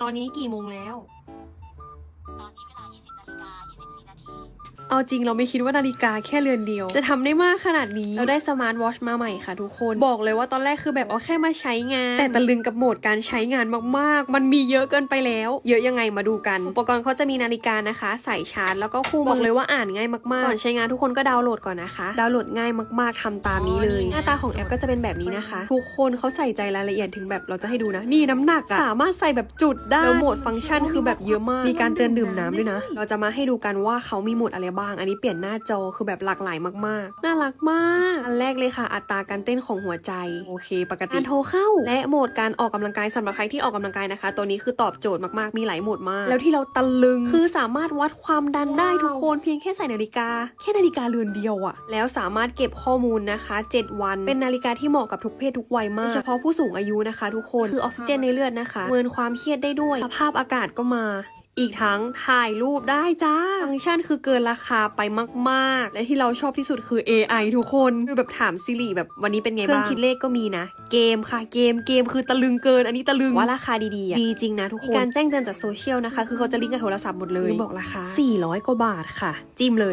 ตอนนี้กี่โมงแล้ว เอาจริงเราไม่คิดว่านาฬิกาแค่เรือนเดียว จะทำได้มากขนาดนี้ เราได้สมาร์ทวอชมาใหม่ค่ะทุกคน บอกเลยว่าตอนแรกคือแบบเอาแค่มาใช้งาน แต่ตะลึงกับโหมดการใช้งานมากๆ มันมีเยอะเกินไปแล้ว เยอะยังไงมาดูกัน อุปกรณ์เขาจะมีนาฬิกานะคะ ใส่ชาร์จแล้วก็คู่บอกเลยว่าอ่านง่ายมากๆก่อนใช้งานทุกคนก็ดาวน์โหลดก่อนนะคะ ดาวน์โหลดง่ายมากๆทำตามนี้เลย หน้าตาของแอปก็จะเป็นแบบนี้นะคะ ทุกคนเขาใส่ใจรายละเอียดถึงแบบเราจะให้ดูนะ นี่น้ำหนักอะสามารถใส่แบบจุดได้แล้วโหมดฟังก์ชันคือแบบเยอะมาก มีการเตือนดื่มน้ำด้วยนะ เราจะมาให้ดูกันว่าเขามีโหมดอะไรบ้างอันนี้เปลี่ยนหน้าจอคือแบบหลากหลายมากๆ น่ารักมาก อันแรกเลยค่ะ อัตราการเต้นของหัวใจ โอเค ปกติการโทรเข้า และโหมดการออกกำลังกายสำหรับใครที่ออกกำลังกายนะคะ ตัวนี้คือตอบโจทย์มากๆ มีหลายโหมดมาก แล้วที่เราตะลึงคือสามารถวัดความดันได้ทุกคนเพียงแค่ใส่นาฬิกา แค่นาฬิกาเรือนเดียวอะแล้วสามารถเก็บข้อมูลนะคะ 7 วัน เป็นนาฬิกาที่เหมาะกับทุกเพศทุกวัยมากโดยเฉพาะผู้สูงอายุนะคะ ทุกคน คือออกซิเจนในเลือดนะคะเมินความเครียดได้ด้วย สภาพอากาศก็มา อีกทั้งถ่ายรูปได้จ้า ฟังก์ชันคือเกินราคาไปมาก ๆ และที่เราชอบที่สุดคือ AI ทุกคนคือแบบถามซิริแบบวันนี้เป็นไงบ้าง เครื่องคิดเลขก็มีนะ เกมค่ะเกมเกมคือตะลึงเกิน อันนี้ตะลึงว่าราคาดีๆอะดีจริงนะทุกคนมีการแจ้งเตือนจากโซเชียลนะคะ คือเขาจะลิงก์กับโทรศัพท์หมดเลยบอกราคา400กว่าบาทค่ะ จิ้มเลย